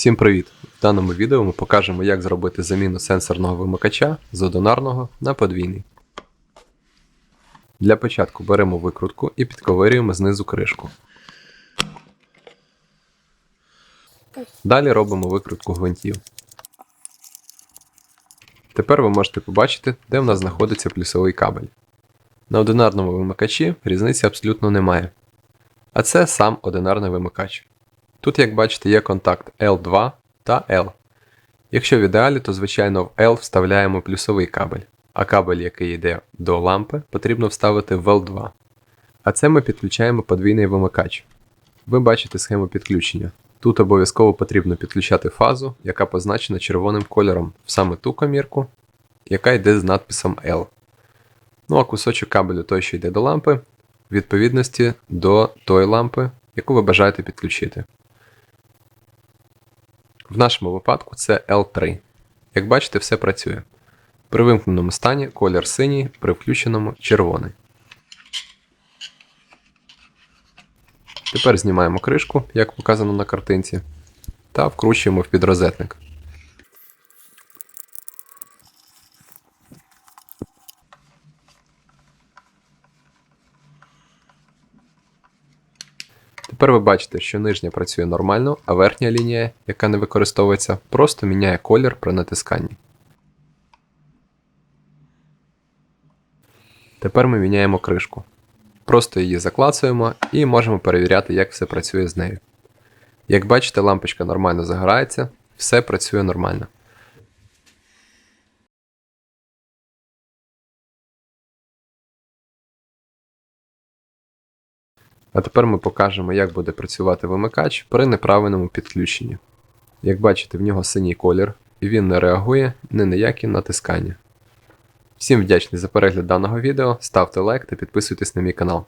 Всім привіт! В даному відео ми покажемо, як зробити заміну сенсорного вимикача з одинарного на подвійний. Для початку беремо викрутку і підковирюємо знизу кришку. Далі робимо викрутку гвинтів. Тепер ви можете побачити, де в нас знаходиться плюсовий кабель. На одинарному вимикачі різниці абсолютно немає. А це сам одинарний вимикач. Тут, як бачите, є контакт L2 та L. Якщо в ідеалі, то звичайно в L вставляємо плюсовий кабель, а кабель, який йде до лампи, потрібно вставити в L2. А це ми підключаємо подвійний вимикач. Ви бачите схему підключення. Тут обов'язково потрібно підключати фазу, яка позначена червоним кольором в саме ту комірку, яка йде з надписом L. Ну а кусочок кабелю той, що йде до лампи, в відповідності до тої лампи, яку ви бажаєте підключити. В нашому випадку це L3. Як бачите, все працює. При вимкненому стані колір синій, при включеному червоний. Тепер знімаємо кришку, як показано на картинці, та вкручуємо в підрозетник. Тепер ви бачите, що нижня працює нормально, а верхня лінія, яка не використовується, просто міняє колір при натисканні. Тепер ми міняємо кришку. Просто її заклацуємо і можемо перевіряти, як все працює з нею. Як бачите, лампочка нормально загорається, все працює нормально. А тепер ми покажемо, як буде працювати вимикач при неправильному підключенні. Як бачите, в нього синій колір, і він не реагує ні на які натискання. Всім вдячний за перегляд даного відео, ставте лайк та підписуйтесь на мій канал.